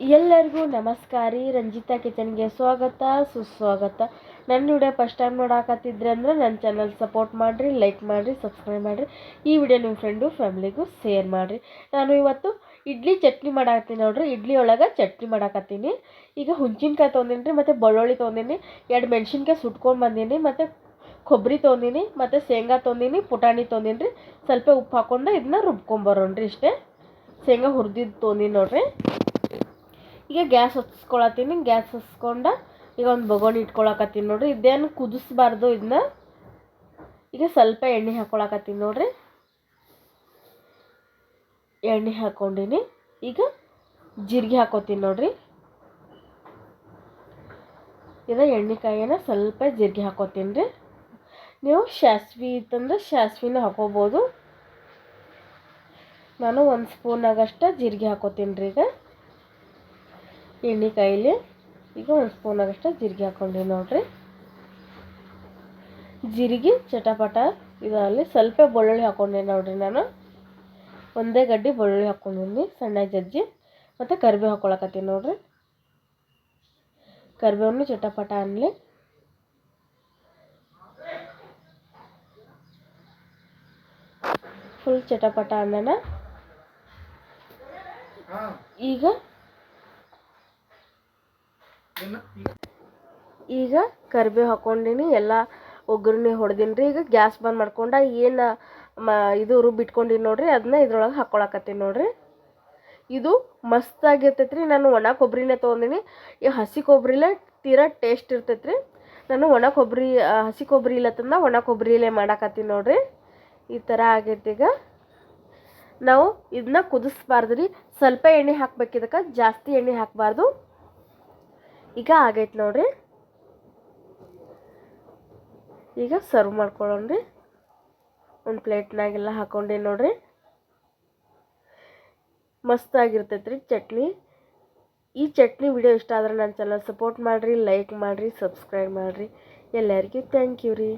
ಎಲ್ಲರಿಗೂ ನಮಸ್ಕಾರ. ರೀ ರಂಜಿತಾ ಕಿಚನ್ಗೆ ಸ್ವಾಗತ, ಸುಸ್ವಾಗತ. ನನ್ನ ವಿಡಿಯೋ ಫಸ್ಟ್ ಟೈಮ್ ನೋಡಾಕತ್ತಿದ್ರೆ ಅಂದ್ರೆ ನನ್ನ ಚಾನಲ್ ಸಪೋರ್ಟ್ ಮಾಡಿರಿ, ಲೈಕ್ ಮಾಡಿರಿ, ಸಬ್ಸ್ಕ್ರೈಬ್ ಮಾಡಿರಿ. ಈ ವಿಡಿಯೋ ನಿಮ್ಮ ಫ್ರೆಂಡು ಫ್ಯಾಮ್ಲಿಗೂ ಶೇರ್ ಮಾಡಿರಿ. ನಾನು ಇವತ್ತು ಇಡ್ಲಿ ಚಟ್ನಿ ಮಾಡಾಕತ್ತೀನಿ ನೋಡ್ರಿ. ಇಡ್ಲಿ ಒಳಗೆ ಚಟ್ನಿ ಮಾಡಾಕತ್ತೀನಿ. ಈಗ ಹುಂಚಿನ್ಕಾಯಿ ತೊಗೊಂಡಿನಿ ರೀ ಮತ್ತು ಬೆಳ್ಳುಳ್ಳಿ ತೊಗೊಂಡಿನಿ ಎರಡು ಮೆಣಸಿನ್ಕಾಯಿ ಸುಟ್ಕೊಂಡು ಬಂದೀನಿ, ಮತ್ತು ಕೊಬ್ಬರಿ ತೊಗೊಂಡಿನಿ, ಮತ್ತು ಶೇಂಗಾ ತೊಗೊಂಡಿನಿ, ಪುಟಾಣಿ ತೊಗೊಂಡಿನಿ ರೀ ಸ್ವಲ್ಪ ಉಪ್ಪು ಹಾಕ್ಕೊಂಡು ಇದನ್ನ ರುಬ್ಕೊಂಬರೋಣ್ರಿ ಇಷ್ಟೇ. ಶೇಂಗಾ ಹುರಿದಿದ್ದು ತೊಗೊಂಡಿನಿ ನೋಡ್ರಿ. ಈಗ ಗ್ಯಾಸ್ ಹಚ್ಚಿಸ್ಕೊಳತ್ತೀನಿ ಗ್ಯಾಸ್ ಹಚ್ಕೊಂಡು ಈಗ ಒಂದು ಬೊಗೋಣಿ ಇಟ್ಕೊಳಕತ್ತೀನಿ ನೋಡಿರಿ. ಇದೇನು ಕುದಿಸ್ಬಾರ್ದು ಇದನ್ನ ಈಗ ಸ್ವಲ್ಪ ಎಣ್ಣೆ ಹಾಕೊಳಕತ್ತೀನಿ ನೋಡಿರಿ. ಎಣ್ಣೆ ಹಾಕ್ಕೊಂಡಿನಿ ಈಗ ಜೀರಿಗೆ ಹಾಕೋತೀನಿ ನೋಡ್ರಿ. ಇದು ಎಣ್ಣೆಕಾಯಿನ ಸ್ವಲ್ಪ ಜೀರಿಗೆ ಹಾಕೋತೀನಿ ರೀ. ನೀವು ಸಾಸ್ವಿ ಇತ್ತಂದ್ರೆ ಸಾಸ್ವಿನ ಹಾಕೋಬೋದು. ನಾನು ಒಂದು ಸ್ಪೂನಾಗಷ್ಟ ಜೀರಿಗೆ ಹಾಕೋತೀನಿ ರೀ ಈಗ. ಎಣ್ಣೆಕಾಯಿಲಿ ಈಗ ಒಂದು ಸ್ಪೂನ್ ಸ್ಪೂನಾಗಷ್ಟು ಜೀರಿಗೆ ಹಾಕ್ಕೊಂಡಿ ನೋಡ್ರಿ. ಜೀರಿಗೆ, ಚಟಪಟ, ಇದರಲ್ಲಿ ಸ್ವಲ್ಪ ಬೆಳ್ಳುಳ್ಳಿ ಹಾಕ್ಕೊಂಡೆ ನೋಡ್ರಿ ನಾನು. ಒಂದೇ ಗಡ್ಡಿ ಬೆಳ್ಳುಳ್ಳಿ ಹಾಕ್ಕೊಂಡಿನಿ ಸಣ್ಣ ಜಜ್ಜಿ. ಮತ್ತು ಕರಿಬೇವು ಹಾಕ್ಕೊಳಕತ್ತೀನಿ ನೋಡ್ರಿ. ಕರಿಬೇವನ್ನು ಚಟಪಟ ಅನ್ನಲಿ ಫುಲ್ ಚಟಪಟ ಅನ್ನ ಈಗ ಈಗ ಕರಿಬೇವು ಹಾಕ್ಕೊಂಡಿನಿ ಎಲ್ಲ ಒಗ್ಗರಣೆ ಹೊಡೆದೀನಿ ರೀ ಈಗ ಗ್ಯಾಸ್ ಬಂದ್ ಮಾಡ್ಕೊಂಡ ಏನು ಮ ಇದು ರುಬ್ಬಿಟ್ಕೊಂಡಿನಿ ನೋಡಿರಿ ಅದನ್ನ ಇದ್ರೊಳಗೆ ಹಾಕ್ಕೊಳಕತ್ತೀನಿ ನೋಡಿರಿ. ಇದು ಮಸ್ತಾಗಿರ್ತೈತೆ ರೀ ನಾನು ಒಣ ಕೊಬ್ಬರಿನೇ ತೊಗೊಂಡಿನಿ. ಈ ಹಸಿ ಕೊಬ್ಬರಿಲೇ ತೀರಾ ಟೇಸ್ಟ್ ಇರ್ತೈತೆ ರೀ ನಾನು ಒಣ ಕೊಬ್ಬರಿ ಹಸಿ ಕೊಬ್ಬರಿ ಇಲ್ಲತ್ತಂದ ಒಣ ಕೊಬ್ಬರಿಲೇ ಮಾಡಾಕತ್ತೀನಿ ನೋಡಿರಿ. ಈ ಥರ ಆಗೈತೆ ಈಗ. ನಾವು ಇದನ್ನ ಕುದಿಸ್ಬಾರ್ದು ರೀ ಸ್ವಲ್ಪ ಎಣ್ಣೆ ಹಾಕ್ಬೇಕು ಇದಕ್ಕೆ. ಜಾಸ್ತಿ ಎಣ್ಣೆ ಹಾಕಬಾರ್ದು. ಈಗ ಆಗೈತೆ ನೋಡ್ರಿ. ಈಗ ಸರ್ವ್ ಮಾಡ್ಕೊಳ್ಳೋಣ್ರಿ ಒಂದು ಪ್ಲೇಟ್ನಾಗೆಲ್ಲ ಹಾಕೊಂಡೆ ನೋಡ್ರಿ. ಮಸ್ತಾಗಿರ್ತೈತೆ ರೀ ಚಟ್ನಿ. ಈ ಚಟ್ನಿ ವಿಡಿಯೋ ಇಷ್ಟ ಆದ್ರೆ ನನ್ನ ಚಾನಲ್ ಸಪೋರ್ಟ್ ಮಾಡಿರಿ ಲೈಕ್ ಮಾಡಿರಿ ಸಬ್ಸ್ಕ್ರೈಬ್ ಮಾಡಿರಿ. ಎಲ್ಲರಿಗೂ ಥ್ಯಾಂಕ್ ಯು ರೀ.